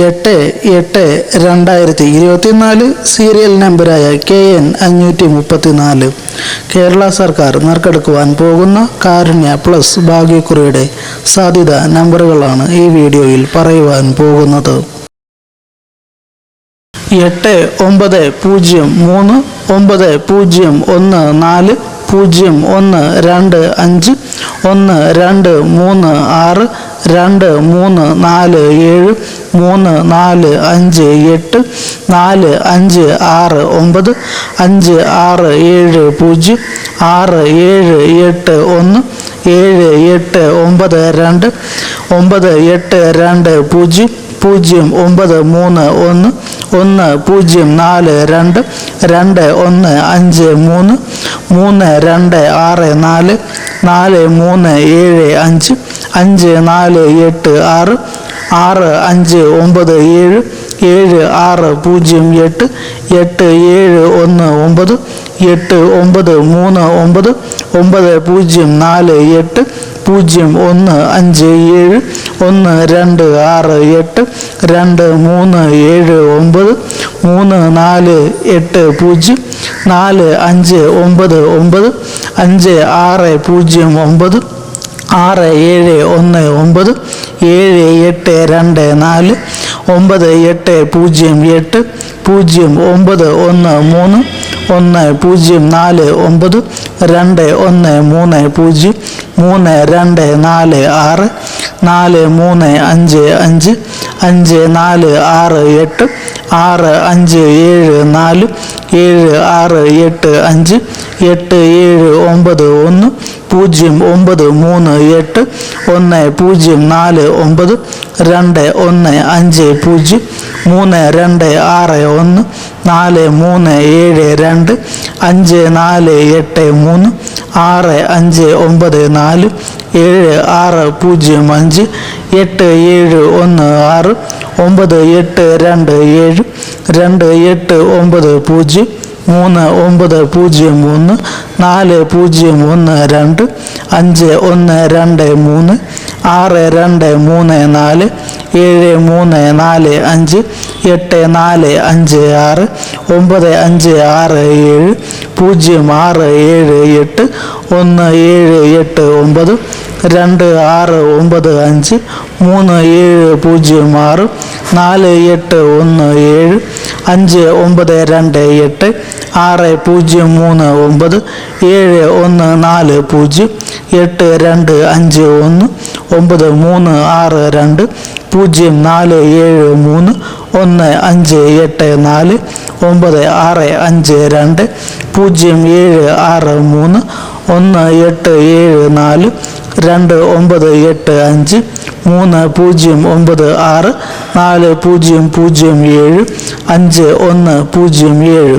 എട്ട് എട്ട് രണ്ടായിരത്തി ഇരുപത്തിനാല് സീരിയൽ നമ്പറായ കെ എൻ അഞ്ഞൂറ്റി മുപ്പത്തിനാല്. കേരള സർക്കാർ നറുക്കെടുക്കുവാൻ പോകുന്ന കാരുണ്യ പ്ലസ് ഭാഗ്യക്കുറിയുടെ സാധ്യത നമ്പറുകളാണ് ഈ വീഡിയോയിൽ പറയുവാൻ പോകുന്നത്. എട്ട് ഒമ്പത് പൂജ്യം മൂന്ന് ഒമ്പത് പൂജ്യം ഒന്ന് നാല് പൂജ്യം ഒന്ന് രണ്ട് അഞ്ച് ഒന്ന് രണ്ട് മൂന്ന് ആറ് രണ്ട് മൂന്ന് നാല് ഏഴ് മൂന്ന് നാല് അഞ്ച് എട്ട് നാല് അഞ്ച് ആറ് ഒമ്പത് അഞ്ച് ആറ് ഏഴ് പൂജ്യം ആറ് ഏഴ് എട്ട് ഒന്ന് ഏഴ് എട്ട് ഒമ്പത് രണ്ട് ഒമ്പത് എട്ട് രണ്ട് പൂജ്യം പൂജ്യം ഒമ്പത് മൂന്ന് ഒന്ന് ഒന്ന് പൂജ്യം നാല് രണ്ട് രണ്ട് ഒന്ന് അഞ്ച് മൂന്ന് മൂന്ന് രണ്ട് ആറ് നാല് നാല് മൂന്ന് ഏഴ് അഞ്ച് അഞ്ച് നാല് എട്ട് ആറ് ആറ് അഞ്ച് ഒമ്പത് ഏഴ് ഏഴ് ആറ് പൂജ്യം എട്ട് എട്ട് ഏഴ് ഒന്ന് ഒമ്പത് എട്ട് ഒമ്പത് മൂന്ന് ഒമ്പത് ഒമ്പത് പൂജ്യം നാല് എട്ട് പൂജ്യം ഒന്ന് അഞ്ച് ഏഴ് ഒന്ന് രണ്ട് ആറ് എട്ട് രണ്ട് മൂന്ന് ഏഴ് ഒമ്പത് മൂന്ന് നാല് എട്ട് പൂജ്യം നാല് അഞ്ച് ഒമ്പത് ഒമ്പത് അഞ്ച് ആറ് പൂജ്യം ഒമ്പത് ആറ് ഏഴ് ഒന്ന് ഒമ്പത് ഏഴ് എട്ട് രണ്ട് നാല് ഒമ്പത് എട്ട് പൂജ്യം എട്ട് പൂജ്യം ഒമ്പത് ഒന്ന് മൂന്ന് ഒന്ന് പൂജ്യം നാല് ഒമ്പത് രണ്ട് ഒന്ന് മൂന്ന് പൂജ്യം മൂന്ന് രണ്ട് നാല് ആറ് നാല് മൂന്ന് അഞ്ച് അഞ്ച് അഞ്ച് നാല് ആറ് എട്ട് ആറ് അഞ്ച് ഏഴ് നാല് ഏഴ് ആറ് എട്ട് അഞ്ച് എട്ട് ഏഴ് ഒമ്പത് ഒന്ന് പൂജ്യം ഒമ്പത് മൂന്ന് എട്ട് ഒന്ന് പൂജ്യം നാല് ഒമ്പത് രണ്ട് ഒന്ന് അഞ്ച് പൂജ്യം മൂന്ന് രണ്ട് ആറ് ഒന്ന് നാല് മൂന്ന് ഏഴ് രണ്ട് അഞ്ച് നാല് എട്ട് മൂന്ന് ആറ് അഞ്ച് ഒമ്പത് നാല് ഏഴ് ആറ് പൂജ്യം അഞ്ച് എട്ട് ഏഴ് ഒന്ന് ആറ് ഒമ്പത് എട്ട് രണ്ട് ഏഴ് രണ്ട് എട്ട് ഒമ്പത് പൂജ്യം മൂന്ന് ഒമ്പത് പൂജ്യം ഒന്ന് നാല് പൂജ്യം ഒന്ന് രണ്ട് അഞ്ച് ഒന്ന് രണ്ട് മൂന്ന് ആറ് രണ്ട് മൂന്ന് നാല് ഏഴ് മൂന്ന് നാല് അഞ്ച് എട്ട് നാല് അഞ്ച് ആറ് ഒമ്പത് അഞ്ച് ആറ് ഏഴ് പൂജ്യം ആറ് ഏഴ് എട്ട് ഒന്ന് ഏഴ് എട്ട് ഒമ്പത് രണ്ട് ആറ് ഒമ്പത് അഞ്ച് മൂന്ന് ഏഴ് പൂജ്യം ആറ് നാല് എട്ട് ഒന്ന് ഏഴ് അഞ്ച് ഒമ്പത് രണ്ട് എട്ട് ആറ് പൂജ്യം മൂന്ന് ഒമ്പത് ഏഴ് ഒന്ന് നാല് പൂജ്യം എട്ട് രണ്ട് അഞ്ച് ഒന്ന് ഒമ്പത് മൂന്ന് ആറ് രണ്ട് പൂജ്യം നാല് ഏഴ് മൂന്ന് ഒന്ന് അഞ്ച് എട്ട് നാല് ഒമ്പത് ആറ് അഞ്ച് രണ്ട് പൂജ്യം ഏഴ് ആറ് മൂന്ന് ഒന്ന് എട്ട് ഏഴ് നാല് രണ്ട് ഒമ്പത് എട്ട് അഞ്ച് മൂന്ന് പൂജ്യം ഒമ്പത് ആറ് നാല് പൂജ്യം പൂജ്യം ഏഴ് അഞ്ച് ഒന്ന് പൂജ്യം ഏഴ്